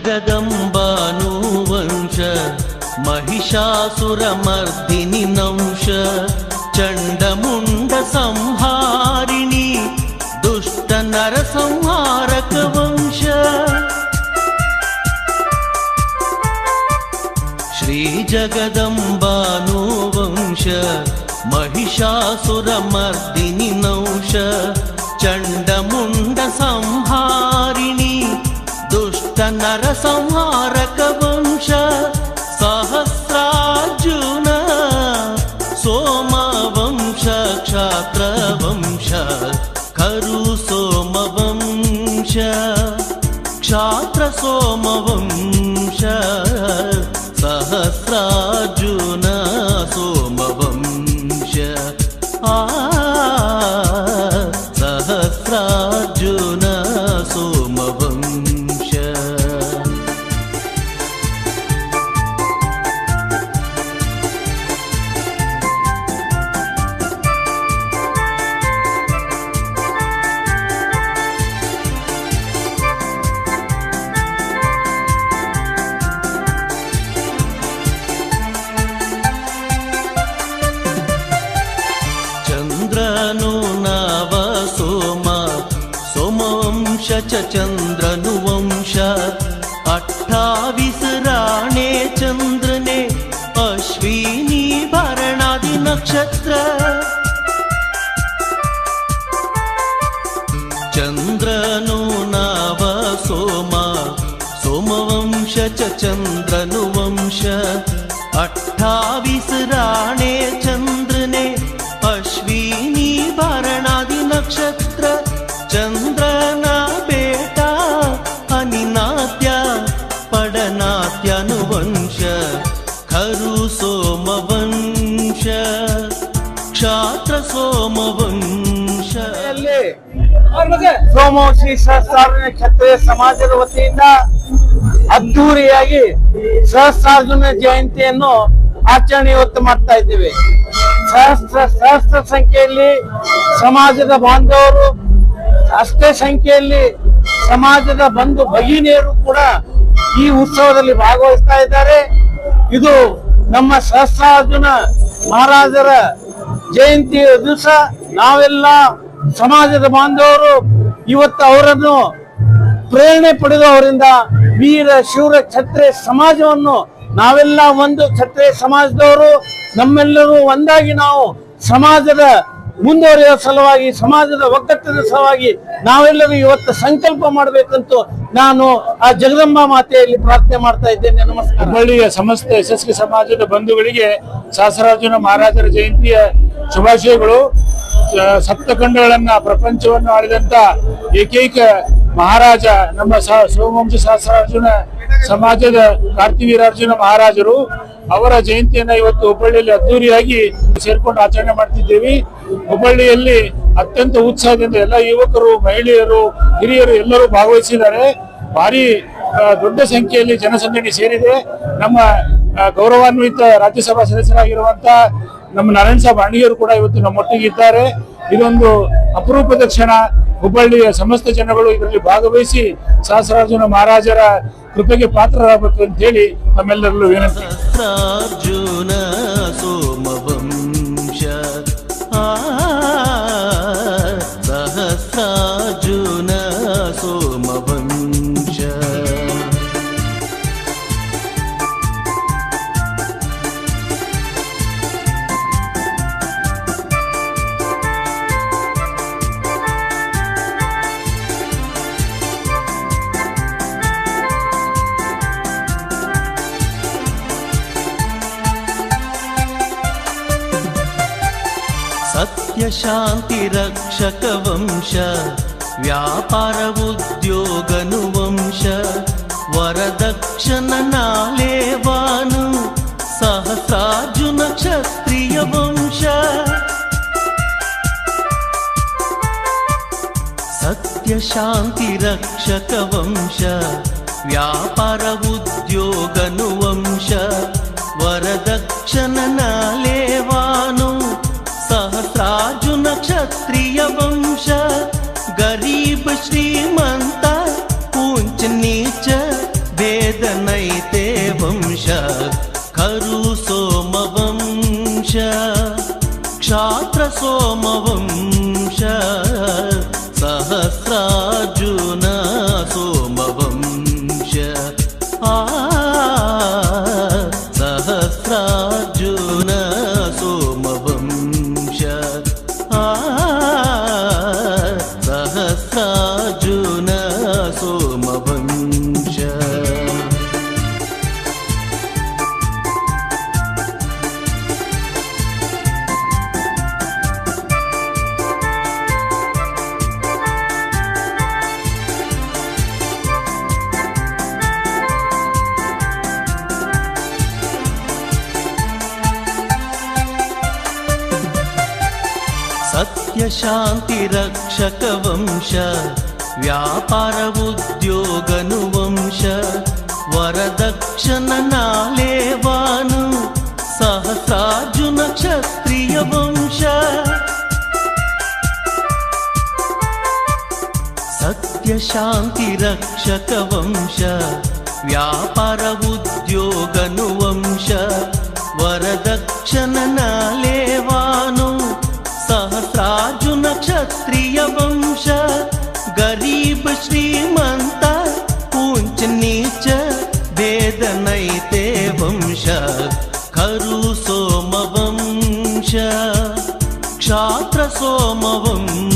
जगदम्बानुवंश महिषासुरमर्दिनि नंश चण्डमुण्डसंहारिणि दुष्टनरसंहारकवंश श्रीजगदम्बानुवंश महिषासुरमर्दिनि नंश चण्डमुण्डसंहारिणि நரசம்ஹார चंद्रनु वंश अट्ठावीस राणे चंद्रने अश्विनी भरणादि नक्षत्र चंद्रना बेटा अनिनात्या पडनात्यानुवंश खरु सोमवंश क्षात्र ಸೋಮವಂಶ ಸೋಮವಂಶಿ ಸಹಸ್ರಾರ ಕ್ಷತ್ರಿಯ ಸಮಾಜದ ವತಿಯಿಂದ ಅದ್ದೂರಿಯಾಗಿ ಸಹಸ್ರಾರ್ಜುನ ಜಯಂತಿಯನ್ನು ಆಚರಣೆ ಇವತ್ತು ಮಾಡ್ತಾ ಇದ್ದೀವಿ. ಸಹಸ್ರ ಸಹಸ್ರ ಸಂಖ್ಯೆಯಲ್ಲಿ ಸಮಾಜದ ಬಾಂಧವರು, ಅಷ್ಟೇ ಸಂಖ್ಯೆಯಲ್ಲಿ ಸಮಾಜದ ಬಂಧು ಭಗಿನಿಯರು ಕೂಡ ಈ ಉತ್ಸವದಲ್ಲಿ ಭಾಗವಹಿಸ್ತಾ ಇದ್ದಾರೆ. ಇದು ನಮ್ಮ ಸಹಸ್ರಾರ್ಜುನ ಮಹಾರಾಜರ ಜಯಂತಿಯ ದಿವಸ. ನಾವೆಲ್ಲ ಸಮಾಜದ ಬಾಂಧವರು, ಇವತ್ತು ಅವರನ್ನು ಪ್ರೇರಣೆ ಪಡೆದು ಅವರಿಂದ ವೀರ ಶಿವರ ಕ್ಷತ್ರಿಯ ಸಮಾಜವನ್ನು ನಾವೆಲ್ಲ ಒಂದು ಕ್ಷತ್ರಿಯ ಸಮಾಜದವರು, ನಮ್ಮೆಲ್ಲರೂ ಒಂದಾಗಿ ನಾವು ಸಮಾಜದ ಮುಂದುವರಿಯುವ ಸಲುವಾಗಿ, ಸಮಾಜದ ಒಗ್ಗಟ್ಟಿನ ಸಲುವಾಗಿ ನಾವೆಲ್ಲರೂ ಇವತ್ತು ಸಂಕಲ್ಪ ಮಾಡಬೇಕಂತ ನಾನು ಆ ಜಗದಂಬಾ ಮಾತೆಯಲ್ಲಿ ಪ್ರಾರ್ಥನೆ ಮಾಡ್ತಾ ಇದ್ದೇನೆ. ನಮಸ್ಕಾರ. ಹುಬ್ಬಳ್ಳಿಯ ಸಮಸ್ತ ಯಶಸ್ವಿ ಸಮಾಜದ ಬಂಧುಗಳಿಗೆ ಸಹಸ್ರಾರ್ಜುನ ಮಹಾರಾಜರ ಜಯಂತಿಯ ಶುಭಾಶಯಗಳು. ಸಪ್ತಖಂಡಗಳನ್ನ ಪ್ರಪಂಚವನ್ನು ಆಡಿದಂತ ಏಕೈಕ ಮಹಾರಾಜ, ನಮ್ಮ ಸೋಮವಂಶ ಸಹಸ್ರಾರ್ಜುನ ಸಮಾಜದ ಕಾರ್ತಿವೀರಾರ್ಜುನ ಮಹಾರಾಜರು ಅವರ ಜಯಂತಿಯನ್ನ ಇವತ್ತು ಹುಬ್ಬಳ್ಳಿಯಲ್ಲಿ ಅದ್ದೂರಿಯಾಗಿ ಸೇರ್ಕೊಂಡು ಆಚರಣೆ ಮಾಡ್ತಿದ್ದೇವೆ. ಹುಬ್ಬಳ್ಳಿಯಲ್ಲಿ ಅತ್ಯಂತ ಉತ್ಸಾಹದಿಂದ ಎಲ್ಲ ಯುವಕರು, ಮಹಿಳೆಯರು, ಹಿರಿಯರು ಎಲ್ಲರೂ ಭಾಗವಹಿಸಿದ್ದಾರೆ. ಭಾರಿ ದೊಡ್ಡ ಸಂಖ್ಯೆಯಲ್ಲಿ ಜನಸಂದಣಿ ಸೇರಿದೆ. ನಮ್ಮ ಗೌರವಾನ್ವಿತ ರಾಜ್ಯಸಭಾ ಸದಸ್ಯರಾಗಿರುವಂತಹ ನಮ್ಮ ನಾರಾಯಣ ಸಾಹೇಬ್ ಅಣಿಯರು ಕೂಡ ಇವತ್ತು ನಮ್ಮೊಟ್ಟಿಗೆ ಇದ್ದಾರೆ ಇದೊಂದು ಅಪರೂಪದ ಕ್ಷಣ. ಹುಬ್ಬಳ್ಳಿಯ ಸಮಸ್ತ ಜನಗಳು ಇದರಲ್ಲಿ ಭಾಗವಹಿಸಿ ಸಹಸ್ರಾರ್ಜುನ ಮಹಾರಾಜರ ಕೃಪೆಗೆ ಪಾತ್ರರಾಗಬೇಕು ಅಂತ ಹೇಳಿ ನಮ್ಮೆಲ್ಲರಲ್ಲೂ ವಿನಂತಿ. सत्यशान्तिरक्षकवंश व्यापार उद्योगनुवंश वरदक्षणनालेवानु सहस्रार्जुनक्षत्रियवंश सत्यशान्तिरक्षकवंश व्यापार उद्योगनुवंश वरदक्ष सत्यशान्तिरक्षकवंश व्यापारउद्योगनुवंश वरदक्षिणनालेवानु सहस्रार्जुनक्षत्रियवंश सत्यशान्तिरक्षकवंश व्यापारउद्योगनुवंश वरदक्षिणनालेवानु ವಂಶ ಖರು ಸೋಮವಂಶ ಕ್ಷಾತ್ರ ಸೋಮವಂಶ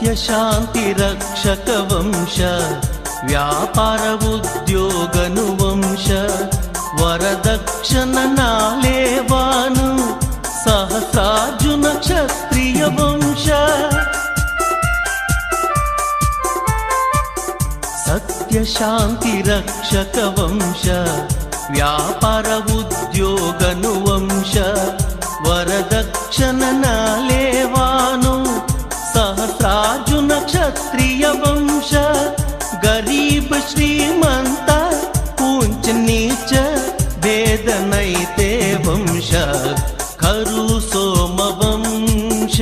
सत्यशान्तिरक्षकवंश व्यापारउद्योगनुवंश वरदक्षिणनालेवानु सहस्रार्जुनक्षत्रियवंश सत्यशान्तिरक्षकवंश व्यापारउद्योगनुवंश वरदक्षिणनालेवानु सहस्रार्जुनक्षत्रियवंश गरीब श्रीमन्त उंच नीच वेदनैते वंश खरु सोमवंश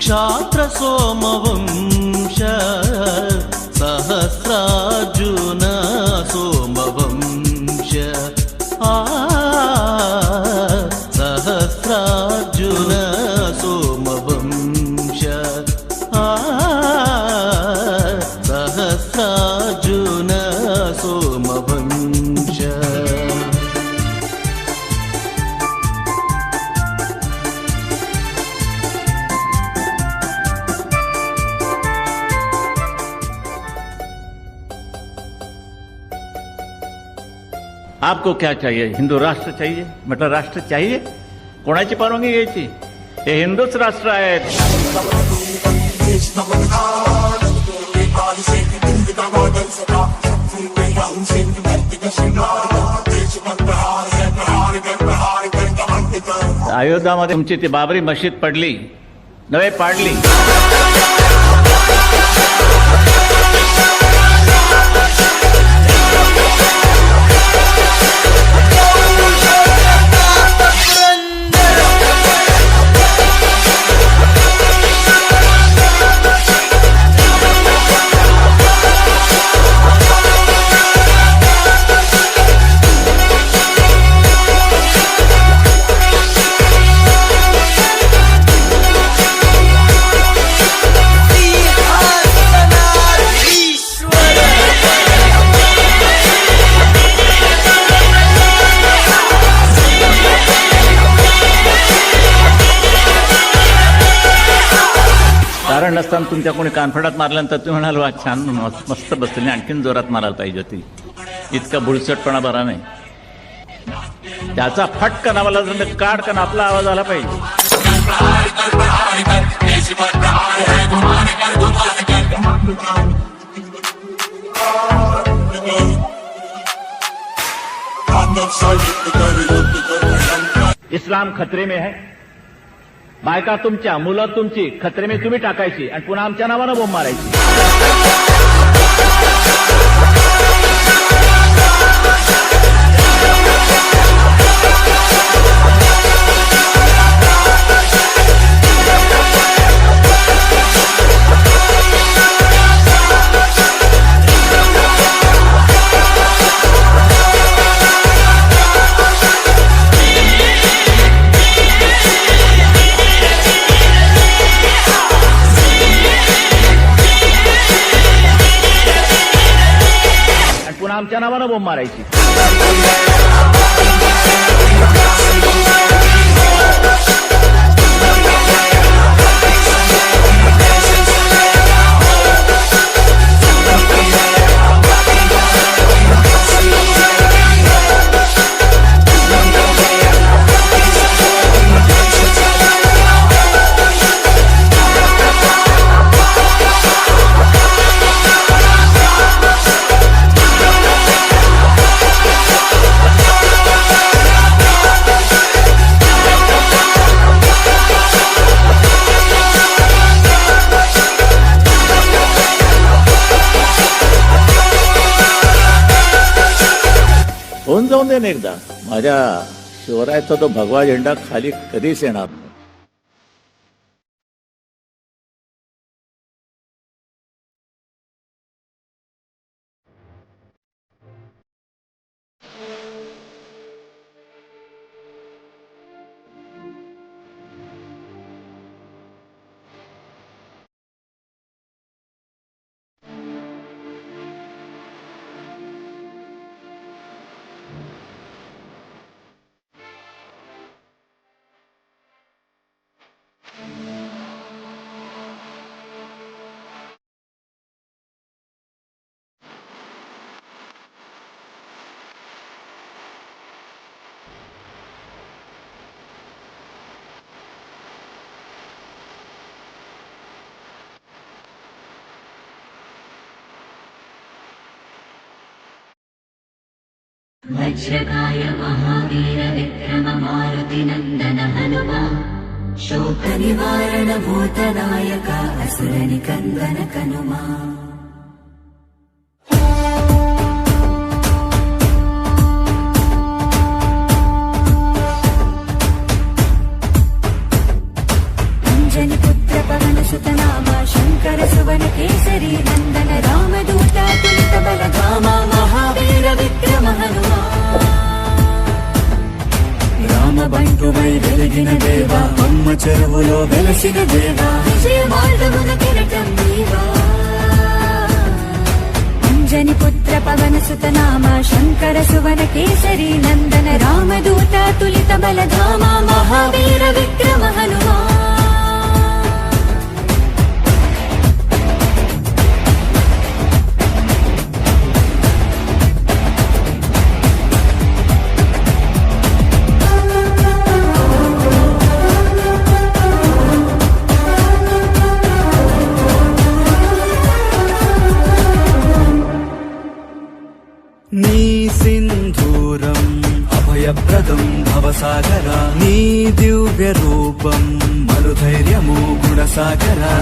क्षात्र सोमवंश आपको क्या चाहिए? हिंदू राष्ट्र चाहिए? मतलब राष्ट्र चाहिए? कोणाची परवानगी घ्यायची हे हिंदूच राष्ट्र आहेत. अयोध्यामध्ये तुमची ती बाबरी मशीद पडली. नव्हे पाडली. असताना तुमच्या कोणी कानफडात मारल्यानंतर तुम्ही म्हणाल वा छान मस्त मस्त बसली आणखीन जोरात मारायला पाहिजे होती. इतका बुळचटपणा बरा नाही. त्याचा फटकन आवाज आला तर म्हणजे काढकन आपला आवाज आला पाहिजे. इस्लाम खतरे में है। बायका तुमच्या मुलं तुमची खत्रेमे तुम्ही टाकायची आणि पुन्हा आमच्या नावानं बोंब मारायची. आमच्या नावानं अनेकदा माझ्या शिवरायचा तो भगवा झेंडा खाली कधीच येणार वज्रकाय महावीर विक्रम मारुतिनन्दन हनुमा शोकनिवारण भूतनायक असुरनिकन्दन कनुमा వెలసిన దేవ విజయ మార్గమున కిరటం నీవా అంజని పుత్ర పవన సుత నామ శంకర సువన కేసరి నందన రామదూత తులిత బలధామ మహావీర విక్రమ హనుమా భవసాగర నీ దివ్య రూపం మరుధైర్యము గుణసాగరా.